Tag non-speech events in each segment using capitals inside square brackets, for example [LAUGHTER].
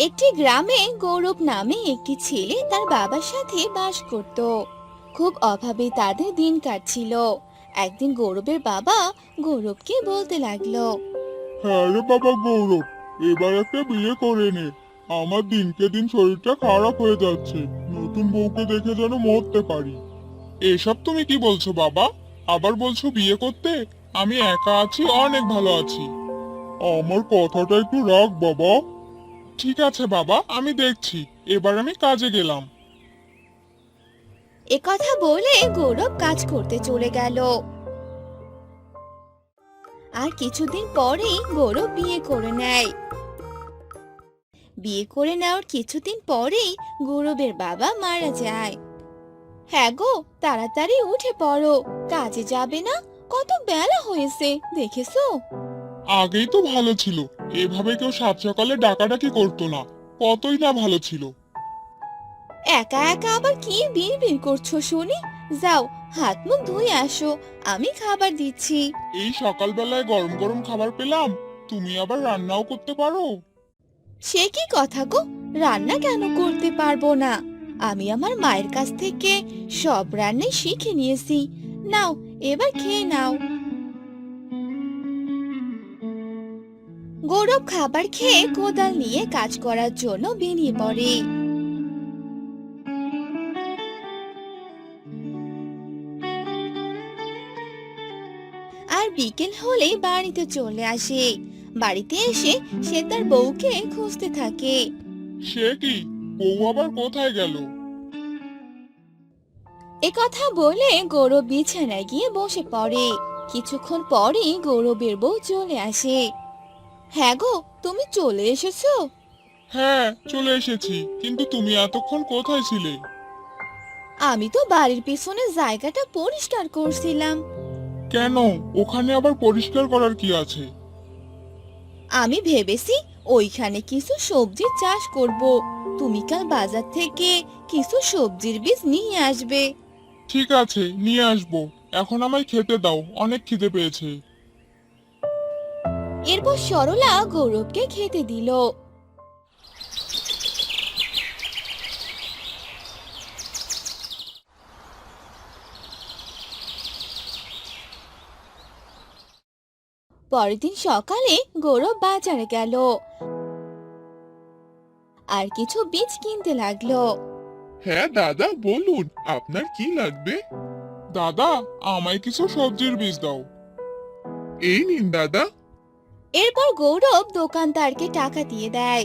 একটি গ্রামে গৌরব নামে একটি ছেলে তার বাবার সাথে বাস করত। খুব অভাবে তাদের দিন কাটছিল। একদিন গৌরবের বাবা গৌরবকে বলতে লাগল হ্যাঁ বাবা গৌরব, এবার একটা বিয়ে করে নে। আমার দিনকে দিন শরীরটা খারাপ হয়ে যাচ্ছে। নতুন বউকে দেখে যেন মরতে পারি। এসব তুমি কি বলছো বাবা? আবার বলছো বিয়ে করতে? আমি একা আছি, অনেক ভালো আছি। আমার কথাটা একটু রাখ বাবা। ঠিক আছে, বাবা। আমি দেখছি। এবার আমি কাজে গেলাম। এ কথা বলে গৌরব কাজ করতে চলে গেল। আর কিছুদিন পরেই গৌরব বিয়ে করে নেয়। বিয়ে করে নেওয়ার কিছুদিন পরেই গৌরবের বাবা মারা যায়। হ্যাঁ গো, তাড়াতাড়ি উঠে পড়ো। কাজে যাবে না? কত বেলা হয়েছে, দেখেছ? আগেই তো ভালো ছিল। এভাবে কেউ সাত সকালে ডাকাডাকি করতো না। কতই না ভালো ছিল। একা একা আবার কি বিড় বিড় করছ শুনি? যাও হাত মুখ ধুয়ে আসো। আমি খাবার দিচ্ছি। এই সকালবেলায় গরম গরম খাবার পেলাম। তুমি আবার রান্নাও করতে পারো। সে কি কথা গো? রান্না কেন করতে পারব না? আমি আমার মায়ের কাছ থেকে সব রান্নাই শিখে নিয়েছি। নাও এবার খেয়ে নাও। গৌরব খাবার খেয়ে কোদাল নিয়ে কাজ করার জন্য বেরিয়ে পড়ে। আর বিকেল হলে বাড়িতে চলে আসে। বাড়িতে এসে সে তার বউকে খুঁজতে থাকে। সে কি? বউ আবার কোথায় গেল? এ কথা বলে গৌরব বিছানায় গিয়ে বসে পড়ে। কিছুক্ষণ পরেই গৌরবের বউ চলে আসে। হ্যাঁ গো তুমি চলে এসেছ? হ্যাঁ চলে এসেছি কিন্তু তুমি এতক্ষণ কোথায় ছিলে? আমি তো বাড়ির পিছনে জায়গাটা পরিষ্কার করছিলাম। কেন? ওখানে আবার পরিষ্কার করার কি আছে? আমি ভেবেছি ওইখানে কিছু সবজির চাষ করব। তুমি কাল বাজার থেকে কিছু সবজির বীজ নিয়ে আসবে। ঠিক আছে নিয়ে আসব। এখন আমায় খেতে দাও অনেক খিদে পেয়েছে। এরপর সরলা গৌরবকে খেতে দিল। পরের দিন সকালে গৌরব বাজারে গেল। আর কিছু বীজ কিনতে লাগল। হ্যাঁ দাদা বলুন আপনার কি লাগবে? দাদা আমায় কিছু সবজির বীজ দাও। এই নিন দাদা। এরপর গৌরব দোকানদারকে টাকা দিয়ে দেয়।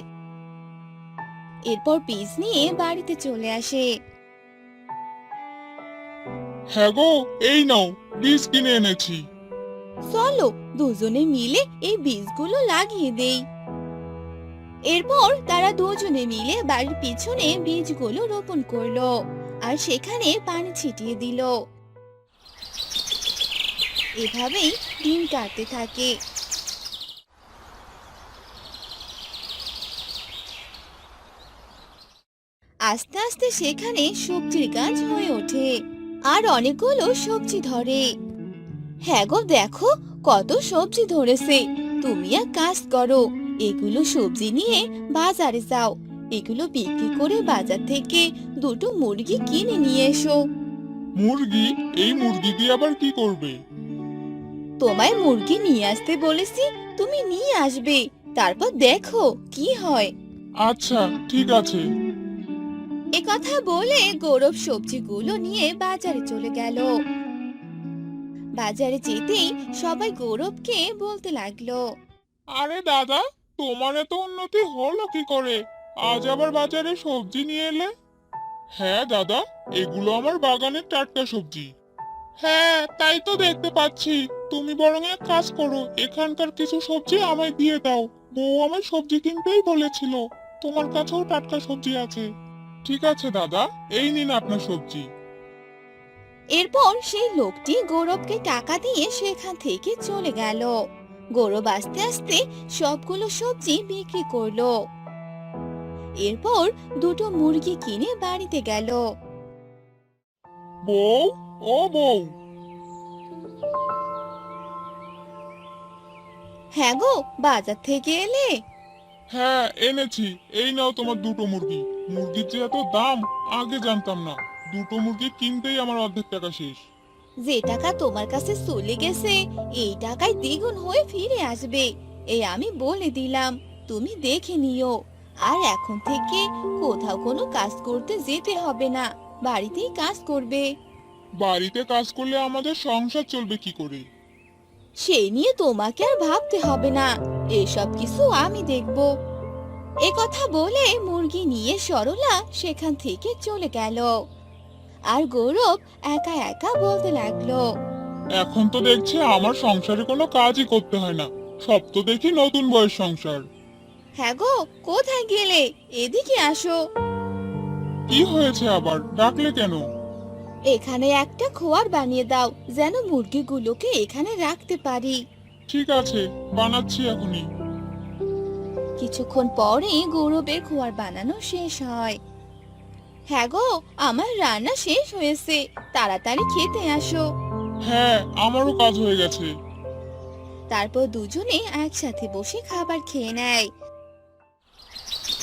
এরপর বীজ নিয়ে বাড়িতে চলে আসে। হ্যাঁ গো এই নাও বীজ কিনে এনেছি। চলো দুজনে মিলে এই বীজগুলো লাগিয়ে দেই। এরপর তারা দুজনে মিলে বাড়ির পিছনে বীজগুলো রোপণ করল আর সেখানে পানি ছিটিয়ে দিল। এভাবেই দিন কাটতে থাকে। আস্তে আস্তে সেখানে সবজির গাছ হয়ে ওঠে আর অনেকগুলো সবজি ধরে। হ্যাঁ গো দেখো কত সবজি ধরেছে। তুমি এক কাজ করো এগুলো সবজি নিয়ে বাজারে যাও। এগুলো বিক্রি করে বাজার থেকে দুটো মুরগি কিনে নিয়ে এসো। মুরগি? এই মুরগি দিয়ে আবার কি করবে? তোমায় মুরগি নিয়ে আসতে বলেছি তুমি নিয়ে আসবে। তারপর দেখো কি হয়। আচ্ছা ঠিক আছে। এ কথা বলে গৌরব সবজিগুলো নিয়ে বাজারে চলে গেল। বাজারে যেতেই সবাই গৌরবকে বলতে লাগল, আরে দাদা, তোমার এত উন্নতি হলো কি করে? আজ আবার বাজারে সবজি নিয়ে এলে? হ্যাঁ দাদা, এগুলো আমার বাগানের টাটকা সবজি। হ্যাঁ তাই তো দেখতে পাচ্ছি। তুমি বরং এক কাজ করো, এখানকার কিছু সবজি আমায় দিয়ে দাও। বউ আমায় সবজি কিনতেই বলেছিল। তোমার কাছেও টাটকা সবজি আছে। ঠিক আছে দাদা। এই নিন আপনার সবজি। এরপর সেই লোকটি গৌরবকে টাকা দিয়ে সেখান থেকে চলে গেল। গৌরব আস্তে আস্তে সবগুলো সবজি বিক্রি করল। এরপর দুটো মুরগি কিনে বাড়িতে গেল। বউ ও বউ। হ্যাঁ গো বাজার থেকে এলে? হ্যাঁ এনেছি। এই নাও তোমার দুটো মুরগি। মুরগির যে এত দাম আগে জানতাম না। দুটো মুরগি কিনতেই আমার অর্ধেক টাকা শেষ। যে টাকা তোমার কাছে চলে গেছে এই টাকায় দ্বিগুণ হয়ে ফিরে আসবে। এই আমি বলে দিলাম তুমি দেখে নিও। আর এখন থেকে কোথাও কোনো কাজ করতে যেতে হবে না বাড়িতেই কাজ করবে। বাড়িতে কাজ করলে আমাদের সংসার চলবে কি করে? সেই নিয়ে তোমাকে আর ভাবতে হবে না এসব কিছু আমি দেখব। এ কথা বলে মুরগি নিয়ে সরলা সেখান থেকে চলে গেল। আর গৌরব একা একা বলতে লাগল এখন তো দেখছি আমার সংসারে কোনো কাজই করতে হয় না। সব তো দেখি নতুন বয়স সংসার। হ্যাঁ গো কোথায় গেলে? এদিকে আসো। কি হয়েছে আবার? ডাকলে কেন? এখানে একটা খোয়ার বানিয়ে দাও যেন মুরগিগুলোকে এখানে রাখতে পারি। ঠিক আছে বানাচ্ছি এখনই। কিছুক্ষণ পরেই গৌরবের খোয়ার বানানো শেষ হয়। হ্যাঁ গো আমার রান্না শেষ হয়েছে। তাড়াতাড়ি খেতে আসো। হ্যাঁ আমারও কাজ হয়ে গেছে। তারপর দুজনে একসাথে বসে খাবার খেয়ে নেয়।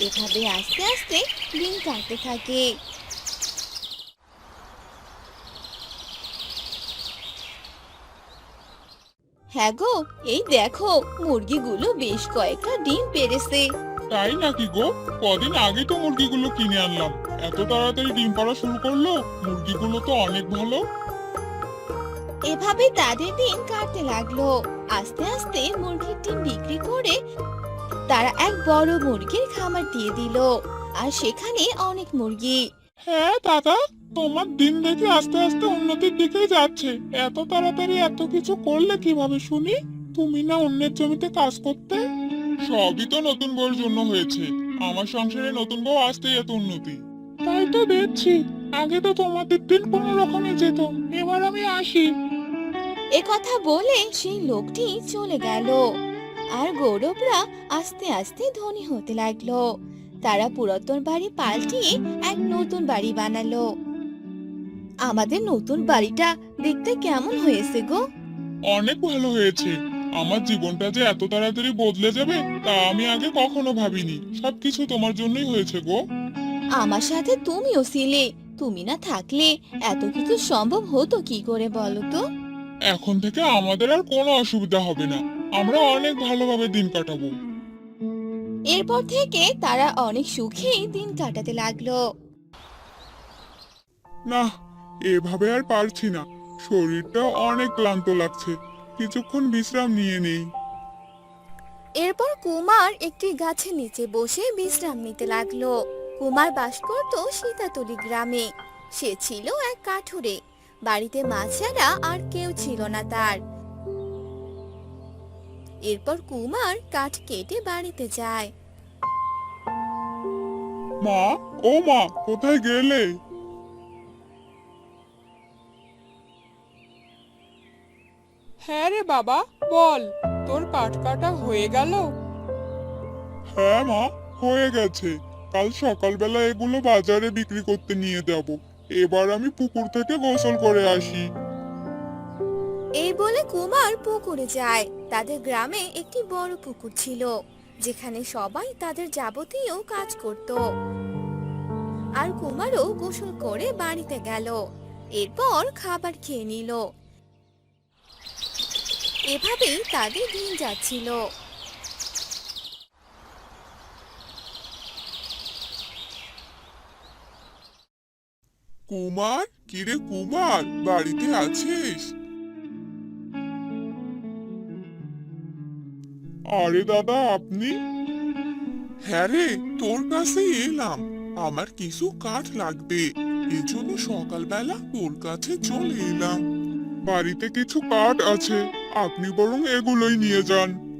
এভাবে আস্তে আস্তে দিন কাটতে থাকে। হ্যাঁ গো এই দেখো মুরগিগুলো বেশ কয়েকটা ডিম পেড়েছে তাই নাকি গো? কদিন আগে তো মুরগিগুলো কিনে আনলাম। এত তাড়াতাড়ি ডিম পাড়া শুরু করল মুরগিগুলো তো অনেক ভালো। এভাবে তাদের দিন কাটতে লাগল। আস্তে আস্তে মুরগির ডিম বিক্রি করে তারা এক বড় মুরগির খামার দিয়ে দিল। আর সেখানে অনেক মুরগি। হ্যাঁ দাদা তোমার দিন দেখে আস্তে আস্তে উন্নতির দিকে যাচ্ছে। এত তাড়াতাড়ি এত কিছু করলে কীভাবে শুনি? তুমি না অন্যের জমিতে কাজ করতে? সবই তো নতুন বউর জন্য হয়েছে। আমার সংসারে নতুন বউ আসতেই এত উন্নতি। তাই তো দেখছি। আগে তো তোমাদের দিন কোনো রকমে যেত। এবার আমি আসি। এ কথা বলে সেই লোকটি চলে গেল। আর গৌরবরা আস্তে আস্তে ধনী হতে লাগল। তারা পুরাতন বাড়ি পাল্টিয়ে এক নতুন বাড়ি বানালো। আমাদের নতুন বাড়িটা দেখতে কেমন হয়েছে গো? অনেক ভালো হয়েছে। আমার জীবনটা যে এত তাড়াতাড়ি বদলে যাবে তা আমি আগে কখনো ভাবিনি। সবকিছু তোমার জন্যই হয়েছে গো। আমার সাথে তুমিও ছিলে। তুমি না থাকলে এত কিছু সম্ভব হতো কি করে বলো তো? এখন থেকে আমাদের আর কোনো অসুবিধা হবে না। আমরা অনেক ভালোভাবে দিন কাটাবো। এরপর থেকে তারা অনেক সুখেই দিন কাটাতে লাগল। না এভাবে আর পারছি না। শরীরটা অনেক ক্লান্ত লাগছে। কিছুক্ষণ বিশ্রাম নিয়ে নেই। এরপর কুমার একটি গাছের নিচে বসে বিশ্রাম নিতে লাগল। কুমার বাস করত সীতাতলি গ্রামে। সে ছিল এক কাঠুরে। বাড়িতে মা ছাড়া আর কেউ ছিল না তার। এরপর কুমার কাঠ কেটে বাড়িতে যায়। মা ও মা কোথায় গেলে? হ্যাঁ রে বাবা বল তোর কাঠ কাটা হয়ে গেল? হ্যাঁ মা হয়ে গেছে। কাল সকালবেলা এগুলো বাজারে বিক্রি করতে নিয়ে যাব। এবার আমি পুকুর থেকে গোসল করে আসি। এই বলে কুমার পুকুরে যায়। তাদের গ্রামে একটি বড় পুকুর ছিল, যেখানে সবাই তাদের যাবতীয় কাজ করত। আর কুমারও গোসল করে বাড়িতে গেল, এরপর খাবার খেয়ে নিল। এভাবেই তাদের দিন যাচ্ছিল। কুমার? কিরে কুমার, বাড়িতে আছিস? আরে দাদা আপনি? হ্যাঁ রে তোর কাছে এলাম। আমার কিছু কাঠ লাগবে। এজন্য সকালবেলা তোর কাছে চলে এলাম। বাড়িতে কিছু কাঠ আছে। আপনি বরং এগুলোই নিয়ে যান।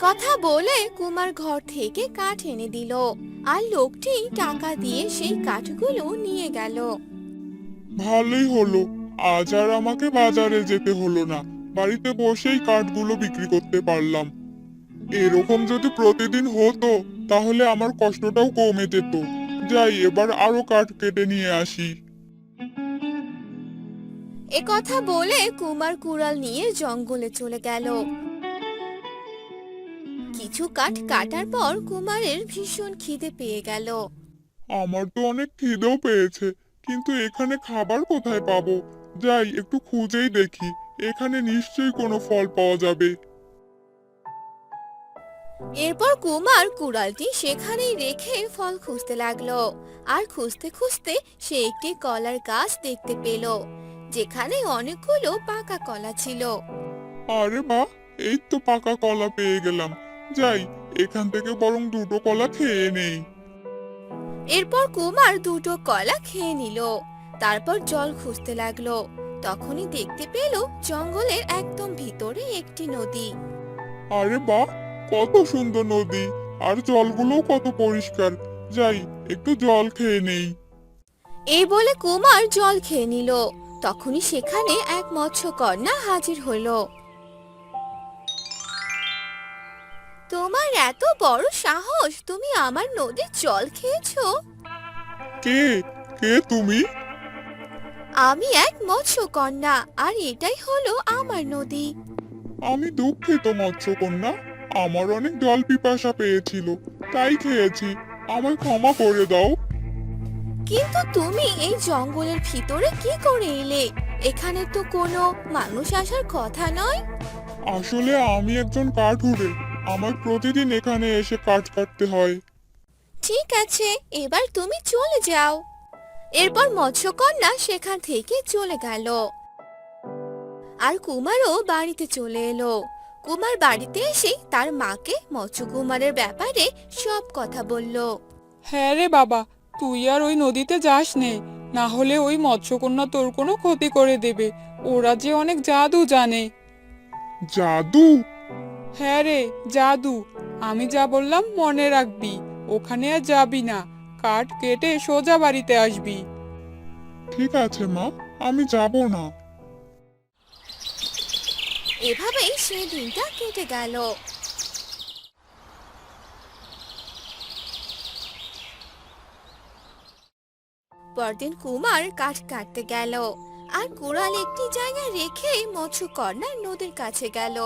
কথা বলে কুমার ঘর থেকে কাঠ এনে দিল। আর লোকটি টাকা দিয়ে সেই কাঠগুলো নিয়ে গেল। ভালোই হলো। আজ আর আমাকে বাজারে যেতে হলো না। বাড়িতে বসেই কাঠগুলো বিক্রি করতে পারলাম। এরকম যদি প্রতিদিন হতো তাহলে আমার কষ্টটাও কমে যেত। যাই এবার আরও কাঠ কেটে নিয়ে আসি। এ কথা বলে কুমার কুড়াল নিয়ে জঙ্গলে চলে গেল। কিছু কাঠ কাটার পর কুমারের ভীষণ খিদে পেয়ে গেল। আমার তো অনেক খিদেও পেয়েছে কিন্তু এখানে খাবার কোথায় পাবো? যাই একটু খুঁজেই দেখি। এখানে নিশ্চয়ই কোনো ফল পাওয়া যাবে। এরপর কুমার কুড়ালটি সেখানেই রেখে ফল খুঁজতে লাগল। আর খুঁজতে খুঁজতে সে একটি কলার গাছ দেখতে পেল যেখানে অনেকগুলো পাকা কলা ছিল। আরে মা এই তো পাকা কলা পেয়ে গেলাম। যাই এখান থেকে বরং দুটো কলা খেয়ে নেই। এরপর কুমার দুটো কলা খেয়ে নিল তারপর জল খুঁজতে লাগল। তখনই দেখতে পেল জঙ্গলের একদম ভিতরে একটি নদী। আরে বাহ কত সুন্দর নদী। আর জলগুলোও কত পরিষ্কার। যাই একটু জল খেয়ে নেই। এই বলে কুমার জল খেয়ে নিল। তখনই সেখানে এক মৎস্যকন্যা হাজির হলো তোমার এত বড় সাহস তুমি আমার নদীর জল খেয়েছো? কে? কে তুমি? আমি এক মৎস্যকন্যা আর এটাই হলো আমার নদী। আমি দুঃখিত মৎস্যকন্যা। আমার অনেক জল পিপাসা পেয়েছিল তাই খেয়েছি। আমায় ক্ষমা করে দাও। কিন্তু তুমি এই জঙ্গলের ভিতরে কি করে এলে? এখানে তো কোনো মানুষ আসার কথা নয়। আসলে আমি একজন কাঠুরে। আমার প্রতিদিন এখানে এসে কাঠ কাটতে হয়। ঠিক আছে এবার তুমি চলে যাও। এরপর মৎস্যকন্যা সেখান থেকে চলে গেল। আর কুমারও বাড়িতে চলে এলো। কুমার বাড়িতে এসে তার মাকে মৎস্যকুমারের ব্যাপারে সব কথা বলল। হ্যাঁ রে বাবা তুই আর ওই নদীতে যাস নে না হলে ওই মৎস্যকন্যা তোর কোনো ক্ষতি করে দেবে। ওরা যে অনেক জাদু জানে। জাদু? হ্যাঁ রে জাদু। আমি যা বললাম মনে রাখবি ওখানে আর যাবি না। কাঠ কেটে সোজা বাড়িতে আসবি। ঠিক আছে মা। আমি যাব না। এভাবেই সেই দিনটা কেটে গেল। পরদিন কুমার কাঠ কাটতে গেল আর কুড়াল একটি জায়গায় রেখে মৎস্যকন্যা নদীর কাছে গেল।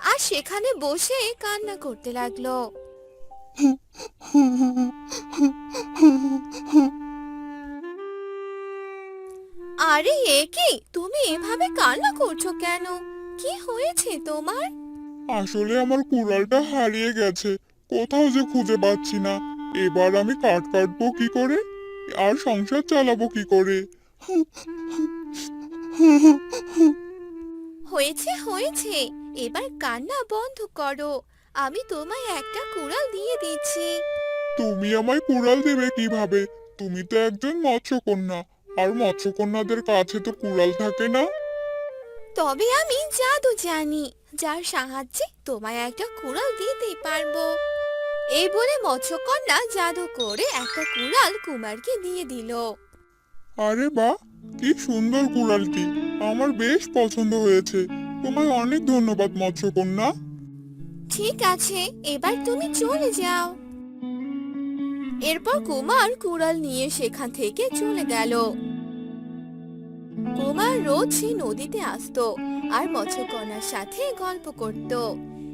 আর সেখানে বসে কান্না করতে লাগল। আরে এ কি? তুমি এভাবে কান্না করছ কেন? কি হয়েছে তোমার? আসলে আমার কুড়ালটা হারিয়ে গেছে। কোথাও যে খুঁজে পাচ্ছি না। এবার আমি কাঠ কাটবো কি করে? আর সংসার চালাবো কি করে? হয়েছে হয়েছে। এবার কান্না বন্ধ করো। আমি তোমায় একটা কুড়াল দিয়ে দিচ্ছি। তুমি আমায় কুড়াল দেবে কীভাবে? তুমি তো একজন মৎস্যকন্যা। আর মৎস্যকন্যাদের কাছে তো কুড়াল থাকে না। তবে আমি জাদু জানি যার সাহায্যে তোমায় একটা কুড়াল দিতে পারব। এই বলে মৎস্যকন্যা জাদু করে একটা কুড়াল কুমারকে দিয়ে দিল। আরে বাহ কি সুন্দর কুড়ালটি। আমার বেশ পছন্দ হয়েছে। তোমায় অনেক ধন্যবাদ মৎস্যকন্যা। ঠিক আছে, এবার তুমি চলে যাও। এরপর কুমার কুড়াল নিয়ে সেখান থেকে চলে গেল। কুমার রোজ সেই নদীতে আসতো আর মৎস্যকন্যার সাথে গল্প করত।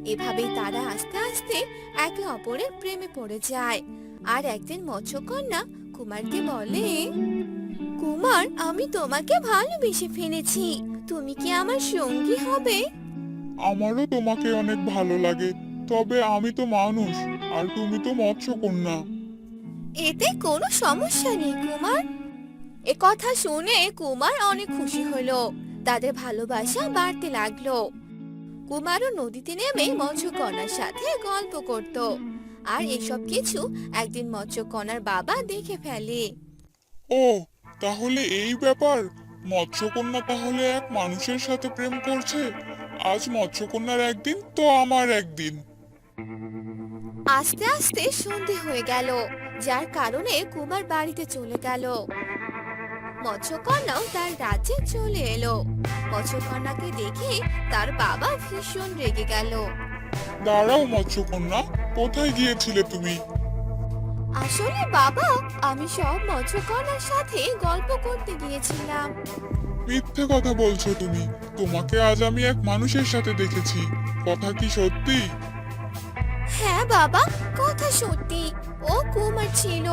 এভাবেই তারা আস্তে আস্তে একে অপরের প্রেমে পড়ে যায়। আর একদিন মৎস্যকন্যা কুমারকে বলে, কুমার, আমি তোমাকে ভালোবেসে ফেলেছি। তুমি কি আমার সঙ্গী হবে? আমারও তোমাকে অনেক ভালো লাগে তবে আমি তো মানুষ আর তুমি তো মৎস্যকন্যা। এতে কোনো সমস্যা নেই কুমার। এ কথা শুনে কুমার অনেক খুশি হলো তাদের ভালোবাসা বাড়তে লাগল। কুমারও নদীতে নেমে মৎস্যকন্যার সাথে গল্প করত আর এসব কিছু একদিন মৎস্যকন্যার বাবা দেখে ফেলে। ও তাহলে এই ব্যাপার? মৎস্যকন্যা তাহলে এক মানুষের সাথে প্রেম করছে? আজ মৎস্যকন্যার একদিন তো আমার একদিন। আস্তে আস্তে সন্ধে হয়ে গেল যার কারণে কুমার বাড়িতে চলে গেল। মৎস্যকন্যাও তার রাজ্যে চলে এলো। মৎস্যকন্যাকে দেখে তার বাবা ভীষণ রেগে গেল। দাঁড়াও মৎস্যকন্যা কোথায় গিয়েছিলে তুমি? আসলে বাবা আমি সব মৎস্যকন্যার সাথে গল্প করতে গিয়েছিলাম। মিথ্যে কথা বলছো তুমি। তোমাকে আজ আমি এক মানুষের সাথে দেখেছি। কথা কি সত্যি? হ্যাঁ বাবা কথা সত্যি। ও কুমার ছিল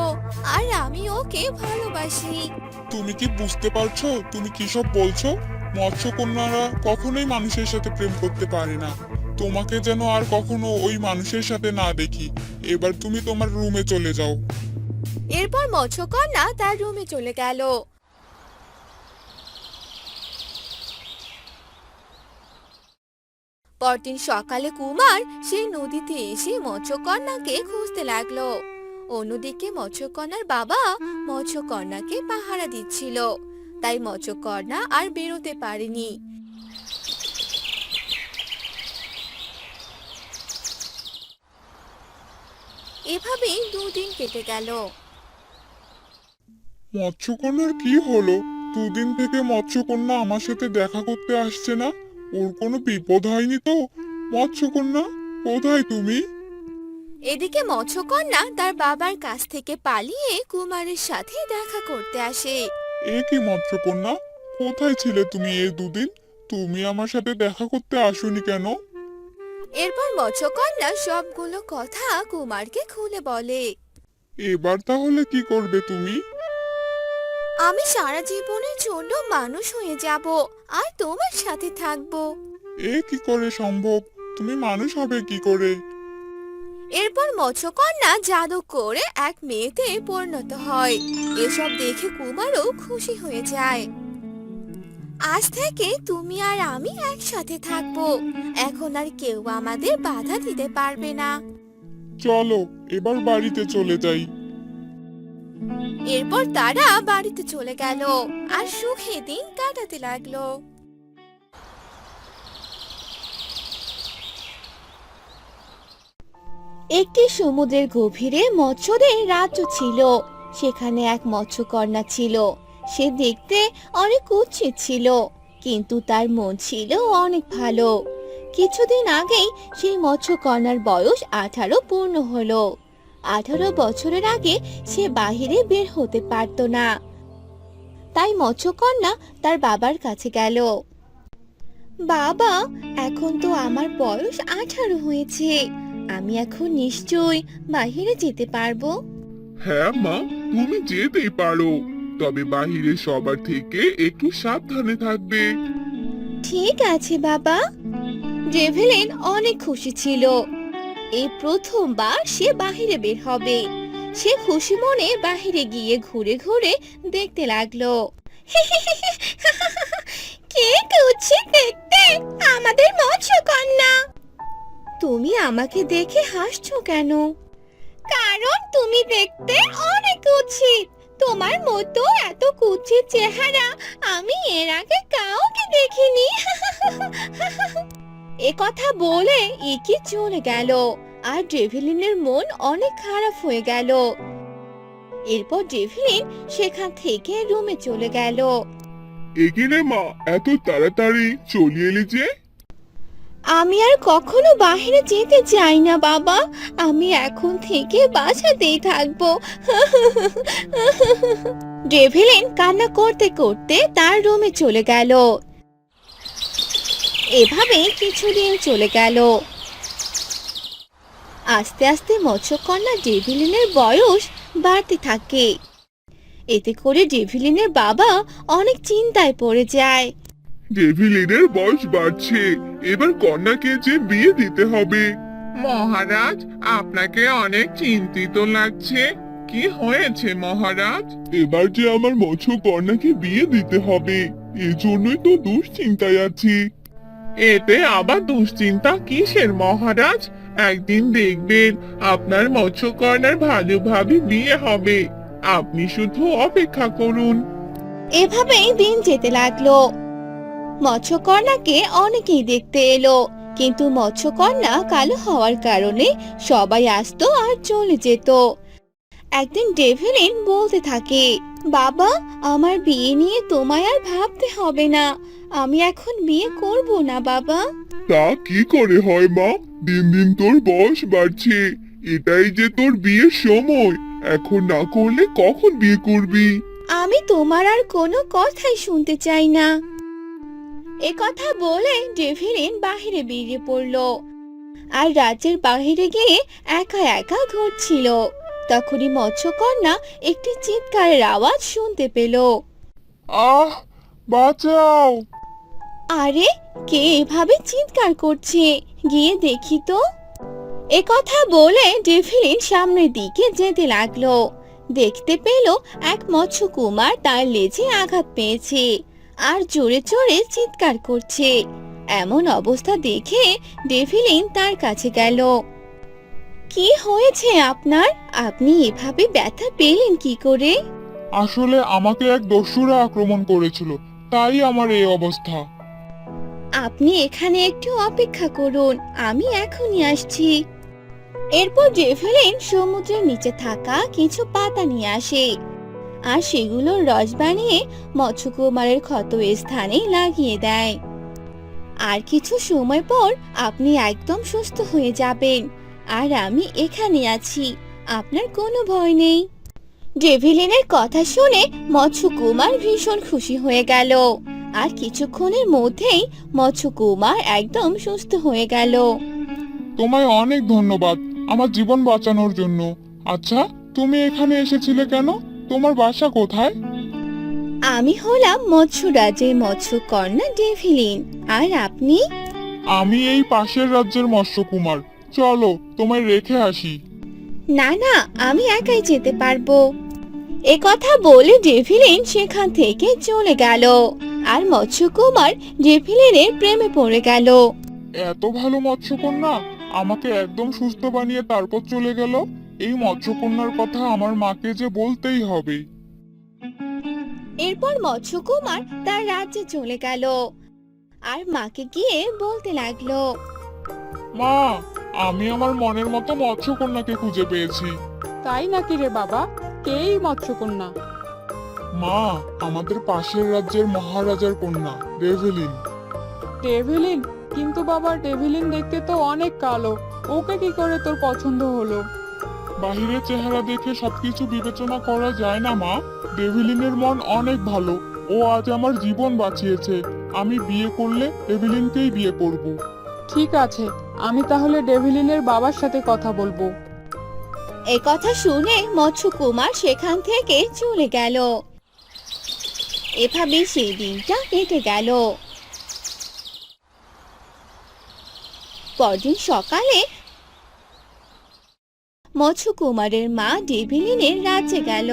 আর আমি ওকে ভালোবাসি। তুমি কি বুঝতে পারছ? তুমি কি সব বলছো? মৎস্যকন্যারা কখনোই মানুষের সাথে প্রেম করতে পারে না। তোমাকে যেন আর কখনো ওই মানুষের সাথে না দেখি। এবার তুমি তোমার রুমে চলে যাও। এরপর মৎস্যকন্যা তার রুমে চলে গেল। পরদিন সকালে কুমার সেই নদীতে এসে মৎস্যকন্যাকে খুঁজতে লাগল। অন্যদিকে মৎস্যকন্যার বাবা মৎস্যকন্যাকে পাহারা দিচ্ছিল। তাই মৎস্যকন্যা আর বেরোতে পারেনি। এভাবেই দুদিন কেটে গেল। মৎস্যকন্যার কি হলো? দুদিন থেকে মৎস্যকন্যা আমার সাথে দেখা করতে আসছে না? ওর কোনো বিপদ হয়নি তো? মৎস্যকন্যা কোথায় তুমি? এদিকে মৎস্যকন্যা তার বাবার কাছ থেকে পালিয়ে কুমারের সাথে দেখা করতে আসে। এ কি মৎস্যকন্যা? কোথায় ছিলে তুমি এই দুদিন? তুমি আমার সাথে দেখা করতে আসোনি কেন? এরপর মৎস্যকন্যা সবগুলো কথা কুমারকে খুলে বলে। এবার তাহলে কি করবে তুমি? আমি সারা জীবনের জন্য মানুষ হয়ে যাব আর তোমার সাথে থাকব। এ কি করে সম্ভব? তুমি মানুষ হবে কি করে? এরপর মৎস্যকন্যা জাদু করে এক মেয়েতে পরিণত হয়। এসব দেখে কুমারও খুশি হয়ে যায়। আজ থেকে তুমি আর আমি একসাথে থাকব। এখন আর কেউ আমাদের বাধা দিতে পারবে না। চলো এবার বাড়িতে চলে যাই। এরপর তারা বাড়িতে চলে গেল আর সুখে দিন কাটাতে লাগল। একটি সমুদ্রের গভীরে মৎস্যদের রাজ্য ছিল। সেখানে এক মৎস্যকন্যা ছিল। সে দেখতে অনেক কুৎসিত ছিল, কিন্তু তার মন ছিল অনেক ভালো। কিছুদিন আগেই সেই মৎস্যকন্যার বয়স আঠারো পূর্ণ হলো। আঠারো বছরের আগে সে বাহিরে বের হতে পারতো না। তাই মৎস্যকন্যা তার বাবার কাছে গেল। বাবা এখন তো আমার বয়স আঠারো হয়েছে। আমি এখন নিশ্চয়ই বাহিরে যেতে পারব? হ্যাঁ মা তুমি যেতেই পারো। তবে বাহিরে সবার থেকে একটু সাবধানে থাকবে। ঠিক আছে বাবা। ড্রেভেলিন অনেক খুশি ছিল। এই প্রথমবার সে বাহিরে বের হবে। সে খুশি মনে বাহিরে গিয়ে ঘুরে ঘুরে দেখতে লাগল। [LAUGHS] কে কুচ্ছে দেখতে? আমাদের মৎস্যকন্যা। তুমি আমাকে দেখে হাসছো কেন? কারণ তুমি দেখতে অনেক কুৎসিত। তোমার মতো এত কুৎসিত চেহারা আমি এর আগে কাউকে দেখিনি। [LAUGHS] এ কথা বলে ইকি চলে গেল আর ডেভিলিনের মন অনেক খারাপ হয়ে গেল। এরপর ডেভিলিন সেখান থেকে রুমে চলে গেল। এগিয়ে মা এত তাড়াতাড়ি চলে এলি যে। আমি আর কখনো বাইরে যেতে চাই না বাবা আমি এখন থেকে বাসাতেই থাকব। ডেভিলিন কান্না করতে করতে তার রুমে চলে গেল। এভাবে কিছুদিন চলে গেল। আস্তে আস্তে মৎস্যকন্যা ডেভিলিনের বয়স বাড়তে থাকে। এতে করে ডেভিলিনের বাবা অনেক চিন্তায় পড়ে যায়। ডেভিলিনের বয়স বাড়ছে, এবার কন্যাকে যে বিয়ে দিতে হবে। মহারাজ, আপনাকে অনেক চিন্তিত লাগছে। কি হয়েছে মহারাজ? এবার যে আমার মৎস্য কন্যাকে বিয়ে দিতে হবে, এজন্যই তো দুশ্চিন্তায় আছি। এতে আবার দুশ্চিন্তা কিসের, মহারাজ? একদিন দেখবেন আপনার মৎস্যকন্যার ভালোভাবে বিয়ে হবে। আপনি শুধু অপেক্ষা করুন। এভাবেই দিন যেতে লাগল। মৎস্যকন্যাকে অনেকেই দেখতে এলো, কিন্তু মৎস্যকন্যা কালো হওয়ার কারণে সবাই আসতো আর চলে যেত। একদিন ডেভেলিন বলতে থাকে বাবা আমার বিয়ে নিয়ে তোমায় আর ভাবতে হবে না। আমি এখন বিয়ে করব না বাবা। তা কি করে হয় মা? দিন দিন তোর বয়স বাড়ছে। এটাই যে তোর বিয়ের সময়। এখন না করলে কখন বিয়ে করবি? আমি তোমার আর কোনো কথাই শুনতে চাই না। এ কথা বলে ডেভিলিন বাহিরে বেরিয়ে পড়ল। আর রাজ্যের বাহিরে গিয়ে একা একা ঘুরছিল। তখনই মৎস্যকন্যা একটি চিৎকারের আওয়াজ শুনতে পেল। আহ বাঁচাও। আরে কে এভাবে চিৎকার করছে? গিয়ে দেখি তো। এ কথা বলে ডেভিলিন সামনের দিকে যেতে লাগল। দেখতে পেল এক মৎস্যকুমার তার লেজে আঘাত পেয়েছে আর জোরে জোরে চিৎকার করছে। এমন অবস্থা দেখে ডেভিলিন তার কাছে গেল। কি হয়েছে আপনার? আপনি এভাবে ব্যথা পেলেন কি করে? আসলে আমাকে এক দস্যুরা আক্রমণ করেছিল তাই আমার এই অবস্থা। আপনি এখানে একটু অপেক্ষা করুন আমি এখনই আসছি। এরপর ডেভেলিন সমুদ্রের নিচে থাকা কিছু পাতা নিয়ে আসে আর সেগুলোর রস বানিয়ে মৎস্যকুমারের ক্ষত স্থানে লাগিয়ে দেয়। আর কিছু সময় পর আপনি একদম সুস্থ হয়ে যাবেন। আর আমি এখানে আছি। আপনার কোনো ভয় নেই। ডেভিলিনের কথা শুনে মৎস্যকুমার ভীষণ খুশি হয়ে গেল। আর কিছুক্ষণের মধ্যেই মৎস্যকুমার একদম সুস্থ হয়ে গেল। তোমায় অনেক ধন্যবাদ আমার জীবন বাঁচানোর জন্য। আচ্ছা তুমি এখানে এসেছিলে কেন? তোমার বাসা কোথায়? আমি হলাম মৎস্যরাজের মৎস্যকন্যা ডেভিলিন। আর আপনি? আমি এই পাশের রাজ্যের মৎস্যকুমার চলো তোমায় রেখে আসি। না না আমি একাই যেতে পারব। এ কথা বলে ডেভিলিন সেখান থেকে চলে গেল। আর মৎস্যকুমার ডেভিলিনের প্রেমে পড়ে গেল। এত ভালো মৎস্যকন্যা আমাকে একদম সুস্থ বানিয়ে তারপর চলে গেল? এই মৎস্যকন্যার কথা আমার মাকে যে বলতেই হবে। এরপর মৎস্যকুমার তার রাজ্যে চলে গেল। আর মাকে গিয়ে বলতে লাগল মা আমি আমার মনের মতো মৎস্যকন্যাকে খুঁজে পেয়েছি। তাই নাকি রে বাবা? কেই মৎস্যকন্যা? মা আমাদের পাশের রাজ্যের মহারাজার কন্যা রেভেলিন ডেভিলিন? কিন্তু বাবা ডেভিলিন দেখতে তো অনেক কালো। ওকে কি করে তোর পছন্দ হলো? বাহিরের চেহারা দেখে সবকিছু বিবেচনা করা যায় না মা। ডেভিলিনের মন অনেক ভালো। ও আজ আমার জীবন বাঁচিয়েছে। আমি বিয়ে করলে ডেভিলিনকেই বিয়ে করব। ঠিক আছে। আমি তাহলে ডেভিলিনের বাবার সাথে কথা বলব। এ কথা শুনে মৎস্যকুমার সেখান থেকে চলে গেল। এভাবে সেই দিনটা কেটে গেল। পরদিন সকালে মৎস্যকুমারের মা ডেভিলিনের রাজ্যে গেল।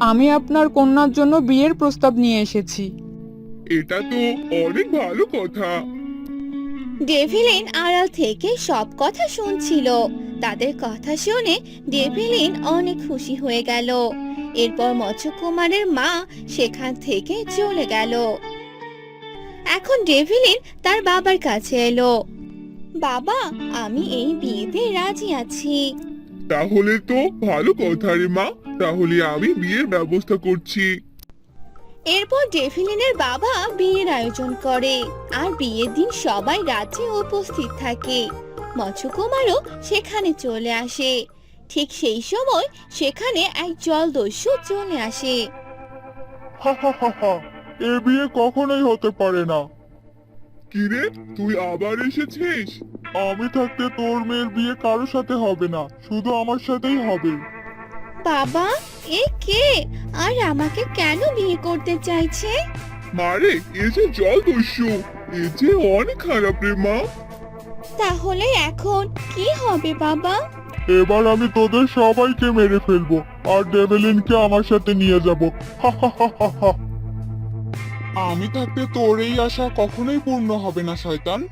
আমি আপনার কন্যার জন্য বিয়ের প্রস্তাব নিয়ে এসেছি। এটা তো অনেক ভালো কথা। ডেভিলিন আড়াল থেকে সব কথা শুনছিল। তাদের কথা শুনে ডেভিলিন অনেক খুশি হয়ে গেল। এরপর মৎস্যকুমারের মা সেখান থেকে চলে গেল। এখন ডেভিলিন তার বাবার কাছে এলো। বাবা, আমি এই বিয়েতে রাজি আছি। তাহলে তো ভালো কথা রে মা। তাহলে আমি বিয়ের ব্যবস্থা করছি। এরপর ডেভিলিনের বাবা বিয়ের আয়োজন করে। আর বিয়ের দিন সবাই রাজ্যে উপস্থিত থাকে। মৎস্যকুমারও সেখানে চলে আসে। ঠিক সেই সময় সেখানে এক জলদস্যু চলে আসে। হা হা হা হা এ বিয়ে কখনোই হতে পারে না। কিরে তুই আবার এসেছিস? আমি থাকতে তোর মেয়ের বিয়ে কারোর সাথে হবে না শুধু আমার সাথেই হবে। বাবা এ কে? আর আমাকে কেন বিয়ে করতে চাইছে? মারে এ যে জল দস্যু এ যে অনেক খারাপ রে মা। তাহলে এখন কি হবে বাবা? এবার আমি তোদের সবাইকে মেরে ফেলব আর ডেভেলিনকে আমার সাথে নিয়ে যাব। আমি থাকতে তোর এই আশা কখনোই পূর্ণ হবে না শয়তান।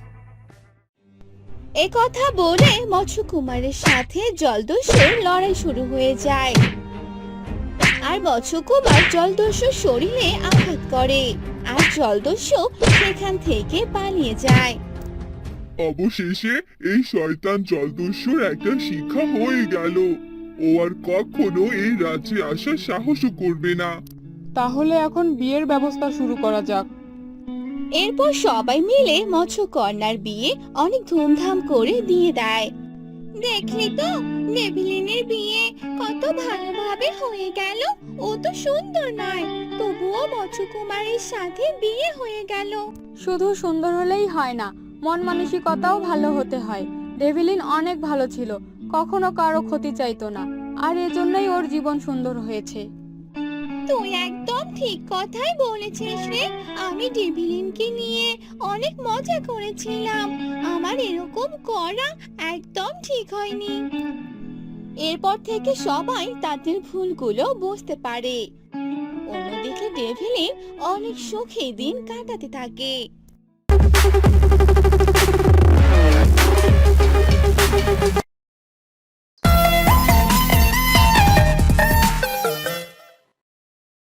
এ কথা বলে মৎস্যকুমারের সাথে জলদস্যুর লড়াই শুরু হয়ে যায়। আর মৎস্যকুমার জলদস্যুর শরীরে আঘাত করে আর জলদস্যু সেখান থেকে পালিয়ে যায়। অবশেষে এই শয়তান জলদস্যুর একটা শিক্ষা হয়ে গেল। ও আর কখনো এই রাজ্যে আসার সাহসও করবে না। তাহলে এখন বিয়ের ব্যবস্থা শুরু করা যাক। এরপর সবাই মিলে মৎস্যকন্যার বিয়ে অনেক ধুমধাম করে দিয়ে দেয়। দেখলি তো ডেভিলিনের বিয়ে কত ভালোভাবে হয়ে গেল। ও তো সুন্দর নয়, তবুও মৎস্যকুমারীর সাথে বিয়ে হয়ে গেল। শুধু সুন্দর হলেই হয় না, মন মানসিকতাও ভালো হতে হয়। ডেভিলিন অনেক ভালো ছিল, কখনো কারও ক্ষতি চাইতো না, আর এজন্যই ওর জীবন সুন্দর হয়েছে। তুই একদম ঠিক কথাই বলেছিস রে। আমি ডেভিলিনকে নিয়ে অনেক মজা করেছিলাম। আমার এরকম করা একদম ঠিক হয়নি। এরপর থেকে সবাই তাদের ভুলগুলো বুঝতে পারে। অন্যদিকে ডেভিলিন অনেক সুখে দিন কাটাতে থাকে।